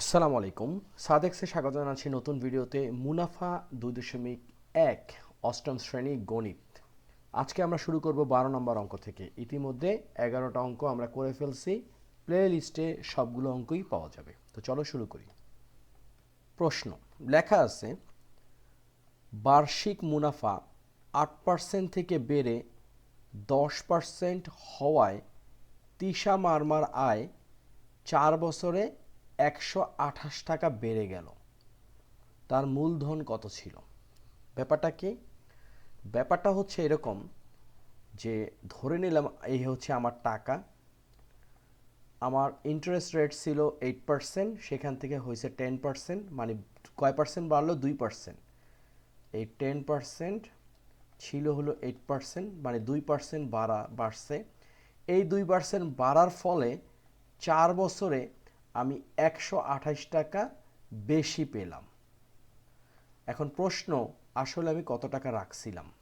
আসসালামু আলাইকুম। সাদেক্সে স্বাগত জানাচ্ছি নতুন ভিডিওতে মুনাফা দুই দশমিক এক অষ্টম শ্রেণি গণিত। আজকে আমরা শুরু করব বারো নম্বর অঙ্ক থেকে। ইতিমধ্যে এগারোটা অঙ্ক আমরা করে ফেলছি। প্লে লিস্টে সবগুলো অঙ্কই পাওয়া যাবে। তো চলো শুরু করি। প্রশ্ন। লেখা আছে, বার্ষিক মুনাফা আট পার্সেন্ট থেকে বেড়ে দশ পার্সেন্ট হওয়ায় তিশা মারমার আয় চার বছরে একশো আঠাশ টাকা বেড়ে গেল। তার মূলধন কত ছিল? ব্যাপারটা কি? ব্যাপারটা হচ্ছে এরকম যে ধরে নিলাম এই হচ্ছে আমার টাকা। আমার ইন্টারেস্ট রেট ছিল এইট পার্সেন্ট সেখান থেকে হয়েছে টেন পার্সেন্ট মানে কয় পার্সেন্ট বাড়লো? দুই পার্সেন্ট এই টেন পার্সেন্ট ছিল হলো এইট পার্সেন্ট মানে দুই পার্সেন্ট বাড়া বাড়ছে। এই দুই পার্সেন্ট বাড়ার ফলে চার বছরে আমি একশো আঠাশ টাকা বেশি পেলাম। এখন প্রশ্ন, আসলে আমি কত টাকা রাখছিলাম?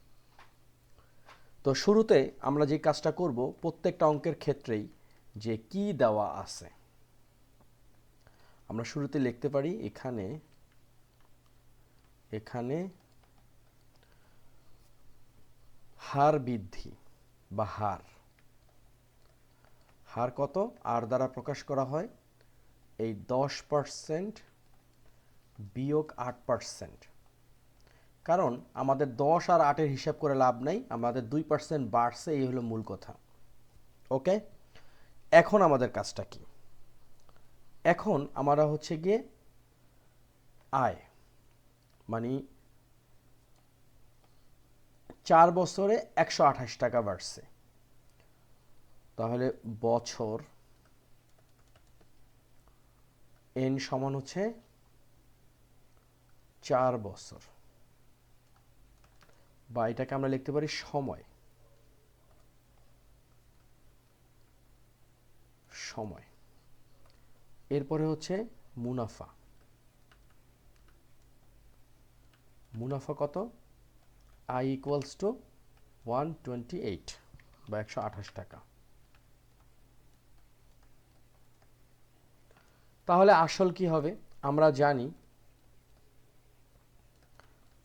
তো শুরুতে আমরা যে কাজটা করব, প্রত্যেকটা অঙ্কের ক্ষেত্রেই যে কি দেওয়া আছে। আমরা শুরুতে লিখতে পারি এখানে এখানে হার বৃদ্ধি বা হার। হার কত? আর দ্বারা প্রকাশ করা হয় এই দশ পার্সেন্ট বিয়োগ আট পার্সেন্ট কারণ আমাদের দশ আর আটের হিসাব করে লাভ নাই, আমাদের দুই পার্সেন্ট বাড়ছে, এই হলো মূল কথা। ওকে? এখন আমাদের কাজটা কি? এখন আমরা হচ্ছে গিয়ে আয় মানে চার বছরে একশো আঠাশ টাকা বাড়ছে। তাহলে বছর এন সমান হচ্ছে চার বছর। বা এটাকে আমরা লিখতে পারি সময়। সময়। এরপরে হচ্ছে মুনাফা। মুনাফা কত? I equals to one twenty eight বা একশো আঠাশ টাকা। তাহলে আসল কি হবে? আমরা জানি।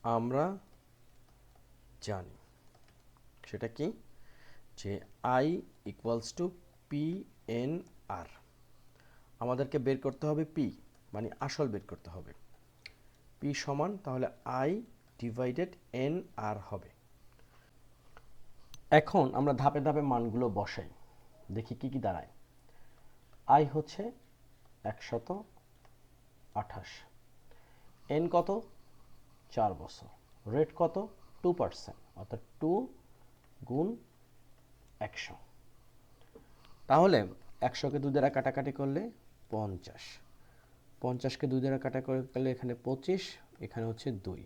আমরা জানি। সেটা কি? যে I equals to P N R আমাদেরকে বের করতে হবে পি মানে আসল বের করতে হবে। পি সমান, তাহলে আই ডিভাইডেড এন আর হবে। এখন আমরা ধাপে ধাপে মানগুলো বসাই। দেখি কি কি দাঁড়ায়। আই হচ্ছে একশত আঠাশ। এন কত? চার বছর। রেট কত? টু পার্সেন্ট অর্থাৎ টু গুণ একশো। তাহলে একশোকে দুই দ্বারা কাটাকাটি করলে পঞ্চাশ। পঞ্চাশকে দুই দ্বারা কাটা করলে এখানে পঁচিশ, এখানে হচ্ছে দুই।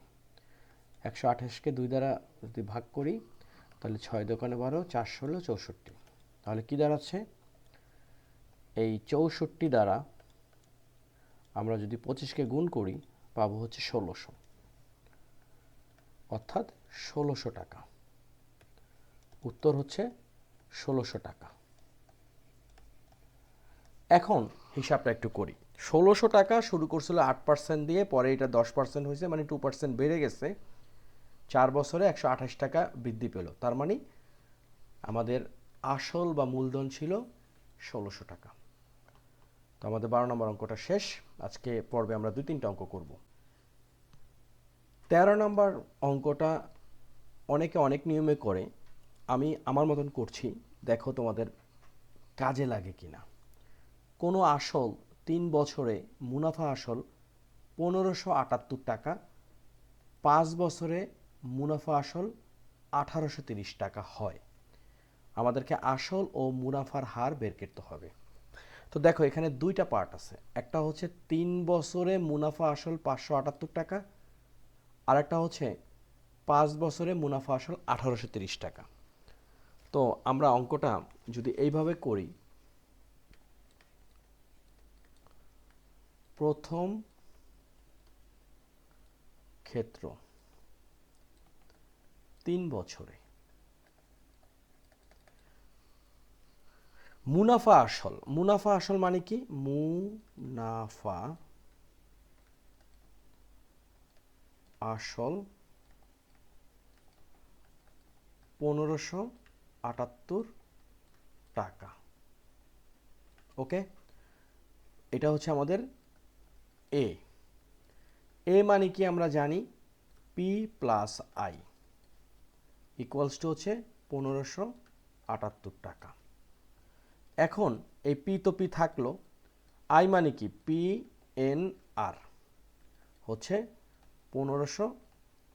একশো আঠাশকে দুই দ্বারা যদি ভাগ করি, তাহলে ছয় দোকানে বারো, চারশো হলো চৌষট্টি। তাহলে কী দাঁড়াচ্ছে? এই চৌষট্টি দ্বারা আমরা যদি পঁচিশকে গুণ করি, পাবো হচ্ছে ষোলোশো। অর্থাৎ ষোলোশো টাকা। উত্তর হচ্ছে ষোলোশো টাকা। এখন হিসাবটা একটু করি। ষোলোশো টাকা শুরু করছিল আট পার্সেন্ট দিয়ে, পরে এটা দশ পার্সেন্ট হয়েছে মানে টু পার্সেন্ট বেড়ে গেছে। চার বছরে একশো আঠাশ টাকা বৃদ্ধি পেল। তার মানে আমাদের আসল বা মূলধন ছিল ষোলোশো টাকা। তো আমাদের বারো নম্বর অঙ্কটা শেষ। আজকে পর্বে আমরা দুই তিনটা অঙ্ক করব। তেরো নম্বর অঙ্কটা অনেকে অনেক নিয়মে করে, আমি আমার মতন করছি, দেখো তোমাদের কাজে লাগে কি না কোনো আসল তিন বছরে মুনাফা আসল পনেরোশো আটাত্তর টাকা, পাঁচ বছরে মুনাফা আসল আঠারোশো তিরিশ টাকা হয়। আমাদেরকে আসল ও মুনাফার হার বের করতে হবে। তো দেখো, এখানে দুইটা পার্ট আছে। একটা হচ্ছে তিন বছরে মুনাফা আসল পাঁচশো আটাত্তর টাকা আর একটা হচ্ছে পাঁচ বছরে মুনাফা আসল আঠারোশো তিরিশ টাকা। তো আমরা অঙ্কটা যদি এইভাবে করি, প্রথম ক্ষেত্র, তিন বছরে মুনাফা আসল। মুনাফা আসল মানে কি? মুনাফা আসল পনেরোশো আটাত্তর টাকা। ওকে? এটা হচ্ছে আমাদের এ এ মানে কি আমরা জানি? P plus I equals to হচ্ছে পনেরোশো আটাত্তর টাকা। এখন এই পি তো পি থাকল, আই মানে কি? পি এন আর, হচ্ছে পনেরোশো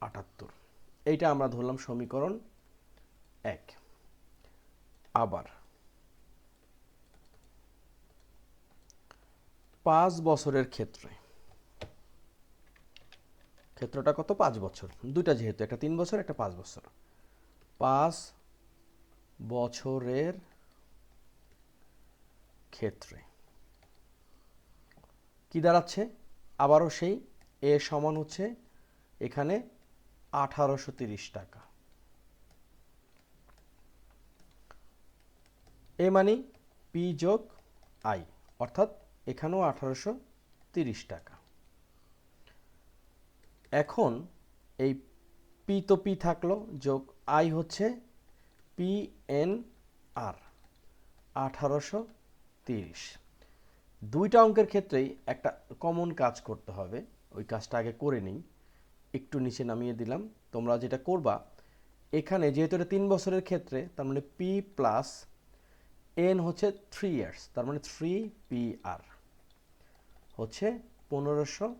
আটাত্তর। এইটা আমরা ধরলাম সমীকরণ এক। আবার, পাঁচ বছরের ক্ষেত্রে, ক্ষেত্রটা কত? পাঁচ বছর। দুইটা যেহেতু, একটা তিন বছর, একটা পাঁচ বছর। পাঁচ বছরের ক্ষেত্রে। কি দাঁড়াচ্ছে? আবারও সেই এ সমান হচ্ছে এখানে আঠারোশো টাকা। এ মানে পি যোগ আই অর্থাৎ এখানেও আঠারোশো টাকা। এখন এই পি তো পি থাকল, যোগ আই হচ্ছে পি এন আর আঠারোশো তিরিশ। দুইটা অঙ্কের ক্ষেত্রেই একটা কমন কাজ করতে হবে। ওই কাজটা আগে করে নিই। একটু নিচে নামিয়ে দিলাম। তোমরা যেটা করবা, এখানে যেহেতু এটা তিন বছরের ক্ষেত্রে, তার মানে পি প্লাস এন হচ্ছে থ্রি ইয়ার্স তার মানে থ্রি পি আর হচ্ছে পনেরোশো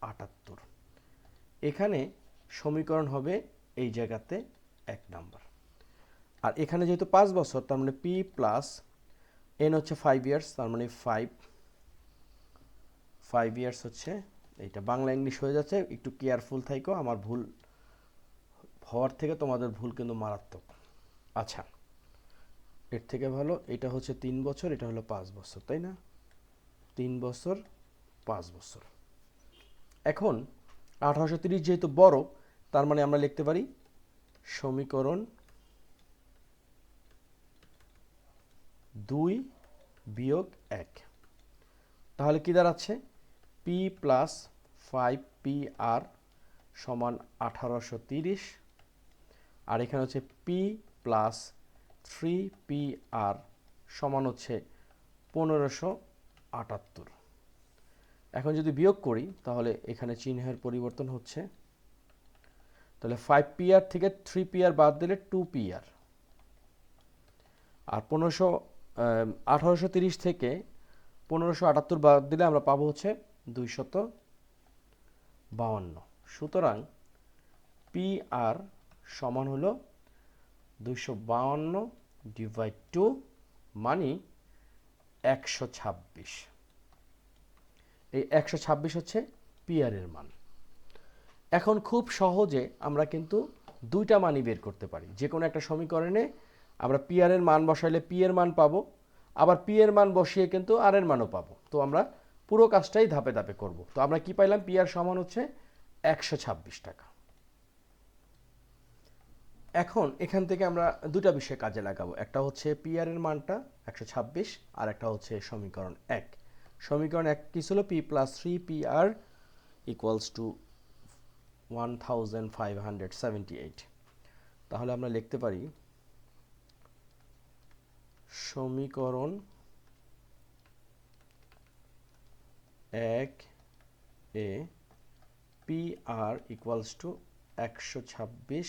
আটাত্তর। এখানে সমীকরণ হবে এই জায়গাতে এক নাম্বার। আর এখানে যেহেতু পাঁচ বছর, তার মানে পি প্লাস এন হচ্ছে ফাইভ ইয়ার্স তার মানে ফাইভ ফাইভ ইয়ার্স হচ্ছে, এইটা বাংলা ইংলিশ হয়ে যাচ্ছে, একটু কেয়ারফুল থাইকো আমার ভুল হওয়ার থেকে তোমাদের ভুল কিন্তু মারাত্মক। আচ্ছা এর থেকে ভালো, এটা হচ্ছে তিন বছর, এটা হলো পাঁচ বছর, তাই না? তিন বছর, পাঁচ বছর। এখন, আঠারোশো তিরিশ যেহেতু বড়, তার মানে আমরা লিখতে পারি সমীকরণ দুই বিয়োগ এক। তাহলে কি দাঁড়াচ্ছে? P plus five P R সমান আঠারোশো তিরিশ। আর এখানে হচ্ছে P plus three P R সমান হচ্ছে পনেরোশো আটাত্তর। এখন যদি বিয়োগ করি, তাহলে এখানে চিহ্নের পরিবর্তন হচ্ছে। তাহলে ফাইভ পি আর থেকে থ্রি পি আর বাদ দিলে টু পি আর। আর পনেরোশো আঠারোশো তিরিশ থেকে পনেরোশো আটাত্তর বাদ দিলে আমরা পাবো হচ্ছে দুইশত বাউন্ন। সুতরাং পি আর সমান হলো দুইশো বাউন্ন ডিভাইড টু মানি একশো ছাব্বিশ। এই একশো ছাব্বিশ হচ্ছে পিয়ারের মান। এখন খুব সহজে আমরা কিন্তু দুইটা মানই বের করতে পারি। যে কোনো একটা সমীকরণে আমরা পিয়ারের মান বসাইলে পি এর মান পাবো, আবার পি এর মান বসিয়ে কিন্তু আর এর মানও পাবো। তো আমরা পুরো কাজটাই ধাপে ধাপে করব। তো আমরা কি পাইলাম? পি আর সমান হচ্ছে একশো ছাব্বিশ টাকা। এখন এখান থেকে আমরা দুটা বিষয় কাজে লাগাবো। একটা হচ্ছে পিআর এর মানটা একশো ছাব্বিশ, আর একটা হচ্ছে সমীকরণ এক। সমীকরণ এক কি ছিল? P plus three P R equals to one thousand five hundred seventy eight তাহলে আমরা লিখতে পারি সমীকরণ এক এ পি আর ইকুয়ালস টু একশো ছাব্বিশ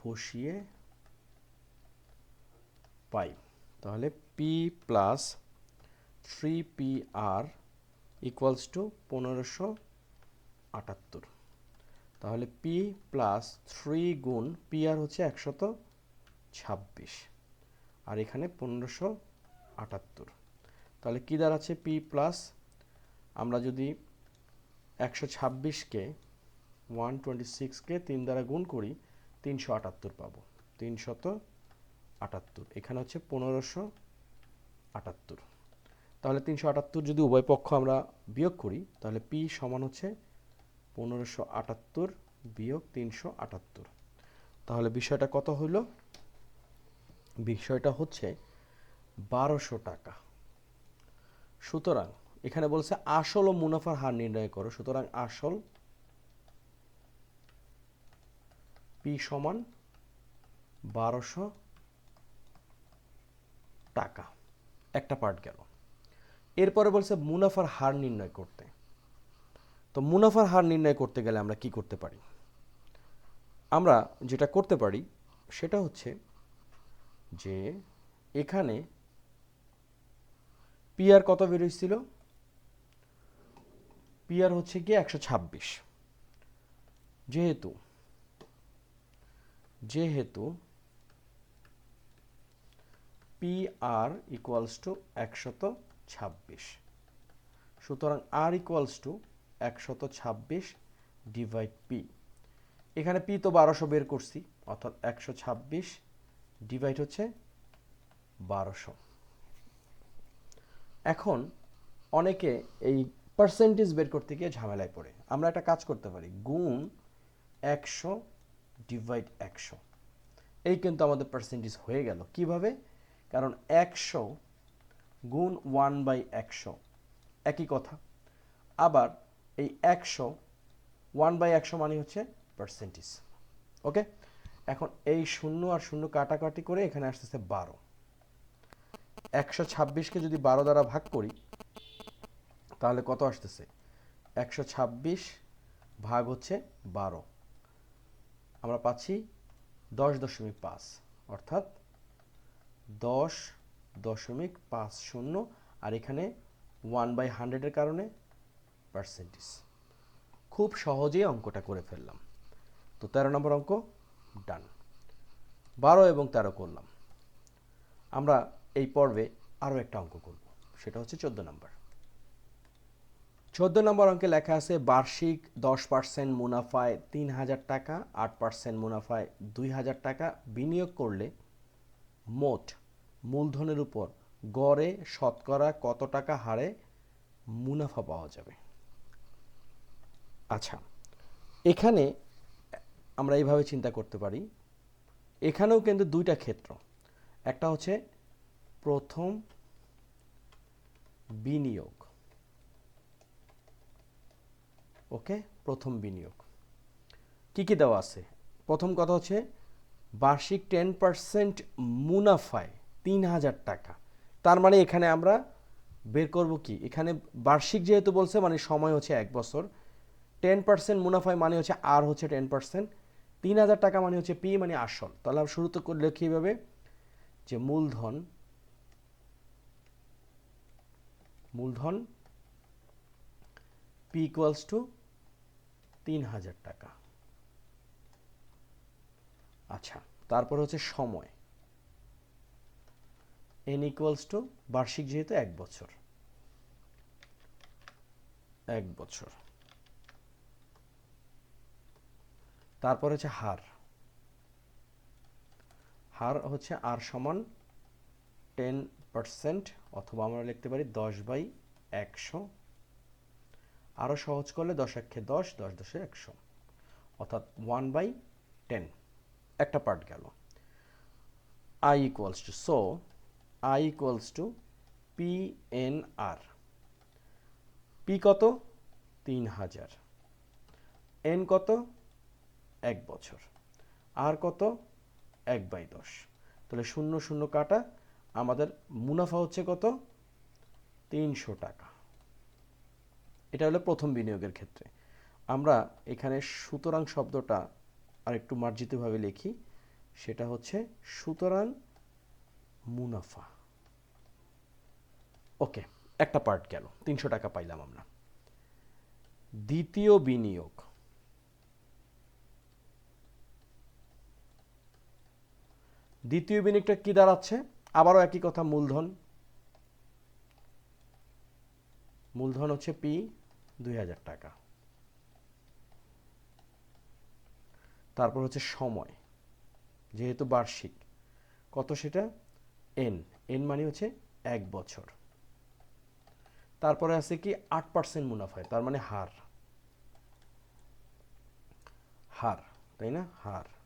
বসিয়ে পাই। তাহলে P plus three P R equals to পনেরোশো আটাত্তর। তাহলে পি প্লাস থ্রি গুণ পি আর হচ্ছে একশত ছাব্বিশ। আর এখানে পনেরোশো আটাত্তর। তাহলে কী দাঁড়াচ্ছে? P plus. আমরা যদি একশো ছাব্বিশকে ওয়ান টোয়েন্টি সিক্সকে তিন দ্বারা গুণ করি, তিনশো আটাত্তর পাবো। তিনশত আটাত্তর। এখানে হচ্ছে পনেরোশো আটাত্তর। তাহলে তিনশো আটাত্তর যদি উভয় পক্ষ আমরা বিয়োগ করি, তাহলে পি সমান হচ্ছে পনেরোশো আটাত্তর বিয়োগ তিনশো আটাত্তর। তাহলে বিষয়টা কত হইল বিষয়টা হচ্ছে বারোশো টাকা। সুতরাং এখানে বলছে আসল ও মুনাফার হার নির্ণয় করো। সুতরাং আসল পি সমান বারোশো টাকা। একটা পার্ট গেল। এরপরে বলছে মুনাফার হার নির্ণয় করতে। তো মুনাফার হার নির্ণয় করতে গেলে আমরা কি করতে পারি? আমরা যেটা করতে পারি সেটা হচ্ছে যে এখানে পিআর কত বের হয়েছিল? পিআর হচ্ছে কি একশো ছাব্বিশ। যেহেতু যেহেতু পি আর ইকুয়ালস টু একশত ছাব্বিশ। সুতরাং আর ইকুয়ালস টু একশত ছাব্বিশ ডিভাইড পি এখানে পি তো বারোশো বের করছি, অর্থাৎ একশো ছাব্বিশ ডিভাইড হচ্ছে বারোশো। এখন অনেকে এই পার্সেন্টেজ বের করতে গিয়ে ঝামেলায় পড়ে। আমরা একটা কাজ করতে পারি। গুণ একশো ডিভাইড একশো। এই কিন্তু আমাদের পার্সেন্টেজ হয়ে গেল। কীভাবে? কারণ একশো গুণ ওয়ান বাই একশো একই কথা। আবার এই একশো, ওয়ান বাই একশো মানে হচ্ছে পার্সেন্টেজ ওকে? এখন এই শূন্য আর শূন্য কাটাকাটি করে এখানে আসতেছে বারো। একশো ছাব্বিশকে যদি বারো দ্বারা ভাগ করি, তাহলে কত আসতেছে? একশো ছাব্বিশ ভাগ হচ্ছে বারো। আমরা পাচ্ছি দশ দশমিক পাঁচ, অর্থাৎ দশ দশমিক পাঁচ শূন্য, আর এখানে ওয়ান বাই হান্ড্রেডের কারণে পার্সেন্টেজ। খুব সহজেই অঙ্কটা করে ফেললাম। তো তেরো নম্বর অঙ্ক ডান। বারো এবং তেরো করলাম। আমরা এই পর্বে আরও একটা অঙ্ক করব, সেটা হচ্ছে চোদ্দ নম্বর। চোদ্দ নম্বর অঙ্কে লেখা আছে, বার্ষিক দশ পার্সেন্ট মুনাফায় তিন হাজার টাকা, আট পার্সেন্ট মুনাফায় দুই হাজার টাকা। বিনিয়োগ করলে মোট মূলধনের উপর গড়ে, শতকরা কত টাকা হারে মুনাফা পাওয়া যাবে? আচ্ছা এখানে আমরা এইভাবে চিন্তা করতে পারি। এখানেও কিন্তু দুইটা ক্ষেত্র। একটা হচ্ছে প্রথম বিনিয়োগ। ওকে? প্রথম বিনিয়োগ। কি কি দেওয়া আছে? প্রথম কথা হচ্ছে বার্ষিক টেন পার্সেন্ট মুনাফায় তিন হাজার টাকা। তার মানে এখানে আমরা বের করব কি? এখানে বার্ষিক যেহেতু বলছে মানে সময় হচ্ছে এক বছর। টেন পার্সেন্ট মুনাফায় মানে হচ্ছে আর হচ্ছে টেন পার্সেন্ট তিন হাজার টাকা মানে হচ্ছে পি মানে আসল। তাহলে শুরুতে করলে কীভাবে যে মূলধন মূলধন পি ইকুয়ালস টু তিন হাজার টাকা। আচ্ছা তারপর হচ্ছে সময়। এন ইকুয়ালস টু বার্ষিক যেহেতু এক বছর। এক বছর। তারপর হচ্ছে হার। হার হচ্ছে আর সমান টেন পার্সেন্ট অথবা আমরা লিখতে পারি দশ বাই একশো। আরও সহজ করলে দশ একে দশ দশ দশে একশো। অর্থাৎ ওয়ান বাই টেন একটা পার্ট গেল। I equals to so I equals to P N R P কত? তিন হাজার। এন কত? এক বছর। আর কত? এক বাই দশ। তাহলে শূন্য শূন্য কাটা, আমাদের মুনাফা হচ্ছে কত? তিনশো টাকা। এটা হলো প্রথম বিনিয়োগের ক্ষেত্রে। আমরা এখানে সুতরাং শব্দটা আর একটু মার্জিতভাবে লিখি। সেটা হচ্ছে সুতরাং মুনাফা। ওকে, একটা পার্ট গেল। তিনশো টাকা পাইলাম আমরা। দ্বিতীয় বিনিয়োগ। দ্বিতীয় বিনিয়োগটা কি দাঁড়াচ্ছে? আবারও একই কথা, মূলধন। মূলধন হচ্ছে পি, দুই হাজার টাকা। তারপর হচ্ছে সময়, যেহেতু বার্ষিক। কত সেটা? এন। এন মানে হচ্ছে এক বছর। তারপরে আছে কি? আট পার্সেন্ট মুনাফায় তার মানে হার। হার, তাই না? হার।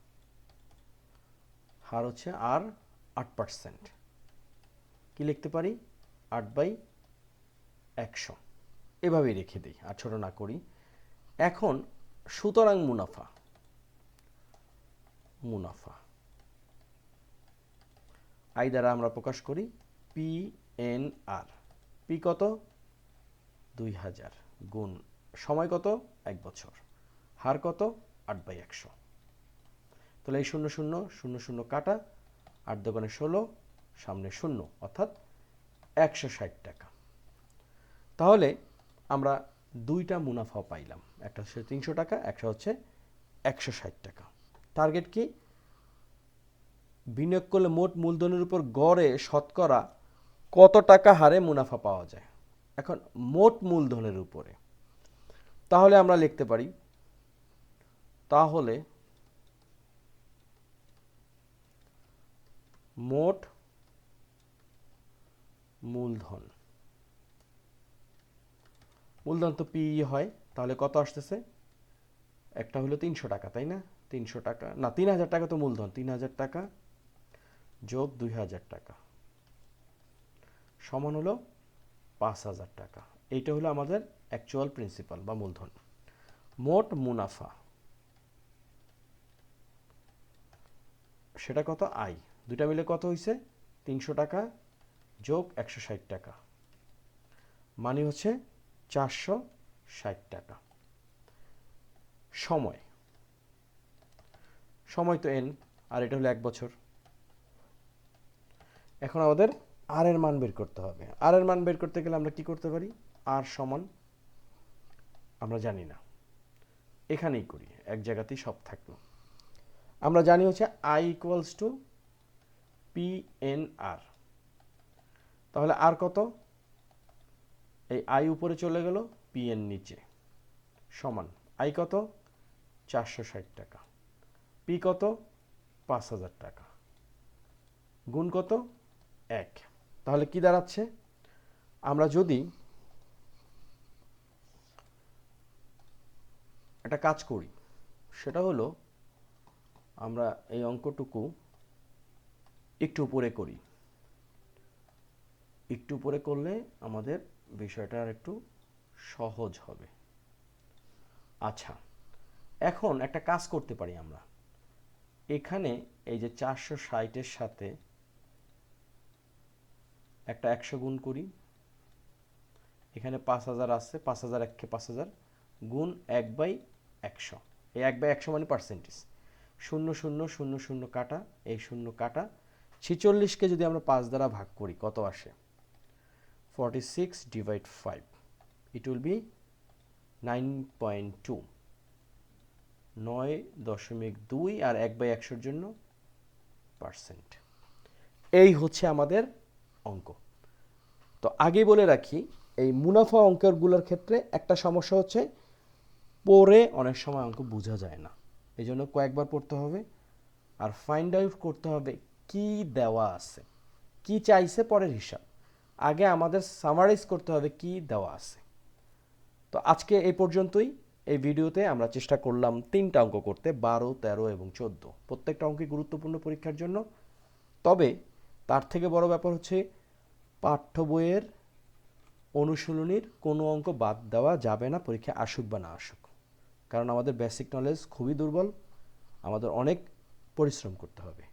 হার হচ্ছে আর আট পার্সেন্ট। কি লিখতে পারি? আট বাই একশো। এভাবেই রেখে দিই, আর ছোট না করি। এখন সুতরাং মুনাফা। মুনাফা। আই দ্বারা আমরা প্রকাশ করি পি এন আর। পি কত? দুই হাজার গুণ সময় কত? এক বছর। হার কত? আট বাই একশো। তাহলে এই শূন্য শূন্য শূন্য শূন্য কাটা, আট দোকানে ষোলো, সামনে শূন্য, অর্থাৎ একশো ষাট টাকা। তাহলে আমরা দুইটা মুনাফা পাইলাম। একটা হচ্ছে তিনশো টাকা, একটা হচ্ছে একশো ষাট টাকা। টার্গেট কি? বিনিয়োগ করলে মোট মূলধনের উপর গড়ে শতকরা কত টাকা হারে মুনাফা পাওয়া যায়? এখন মোট মূলধনের উপরে। তাহলে আমরা লিখতে পারি, তাহলে মোট মূলধন। মূলধন তো পি হয়, তাহলে কত আসতেছে? একটা হলো তিনশো টাকা, তাই না? তিনশো টাকা, না, তিন হাজার টাকা তো মূলধন, তিন হাজার টাকা যোগ দুই হাজার টাকা। সমান হলো পাঁচ হাজার টাকা। এইটা হলো আমাদের অ্যাকচুয়াল প্রিন্সিপাল বা মূলধন। মোট মুনাফা। সেটা কত? আই দুটা মিলে কত হয়েছে তিনশো টাকা যোগ একশো ষাট টাকা। মানে হচ্ছে চারশো ষাট টাকা। সময়। সময় তো এন আর এটা হলো এক বছর। এখন আমাদের আর এর মান বের করতে হবে। আর এর মান বের করতে গেলে আমরা কি করতে পারি? আর সমান, আমরা জানি না। এখানেই করি, এক জায়গাতেই সব থাকল। আমরা জানি হচ্ছে I equals to P N R তাহলে আর কত? এই আই উপরে চলে গেল পিএন নিচে। সমান। আই কত? চারশো ষাট টাকা। পি কত? পাঁচ হাজার টাকা। গুণ কত? এক। তাহলে কি দাঁড়াচ্ছে? আমরা যদি একটা কাজ করি, সেটা হলো আমরা এই অঙ্কটুকু একটু উপরে করি। একটু উপরে করলে আমাদের বিষয়টা আর একটু সহজ হবে। আচ্ছা এখন একটা কাজ করতে পারি আমরা। এখানে এই যে চারশো ষাটের সাথে একটা একশো গুণ করি। এখানে পাঁচ হাজার আছে, পাঁচ হাজার এককে পাঁচ হাজার গুণ এক বাই একশো। এই এক বাই একশো মানে পার্সেন্টেজ শূন্য শূন্য শূন্য শূন্য কাটা, এই শূন্য কাটা ছিচল্লিশকে যদি আমরা পাঁচ দ্বারা ভাগ করি, কত আসে? Forty six divide five it will be nine point two নয় দশমিক দুই আর এক বাই একশোর জন্য পার্সেন্ট এই হচ্ছে আমাদের অঙ্ক। তো আগে বলে রাখি, এই মুনাফা অঙ্কগুলোর ক্ষেত্রে একটা সমস্যা হচ্ছে, পড়ে অনেক সময় অঙ্ক বোঝা যায় না। এই জন্য কয়েকবার পড়তে হবে, আর ফাইন্ড আউট করতে হবে কি দেওয়া আছে? কি চাইছে পরের হিসাব? আগে আমাদের সামারাইজ করতে হবে কি দেওয়া আছে। তো আজকে এই পর্যন্তই। এই ভিডিওতে আমরা চেষ্টা করলাম তিনটা অঙ্ক করতে, বারো, তেরো এবং চোদ্দ। প্রত্যেকটা অঙ্কই গুরুত্বপূর্ণ পরীক্ষার জন্য। তবে তার থেকে বড় ব্যাপার হচ্ছে, পাঠ্য বইয়ের অনুশীলনীর কোনো অঙ্ক বাদ দেওয়া যাবে না পরীক্ষায় আসুক বা না আসুক। কারণ আমাদের বেসিক নলেজ খুবই দুর্বল। আমাদের অনেক পরিশ্রম করতে হবে।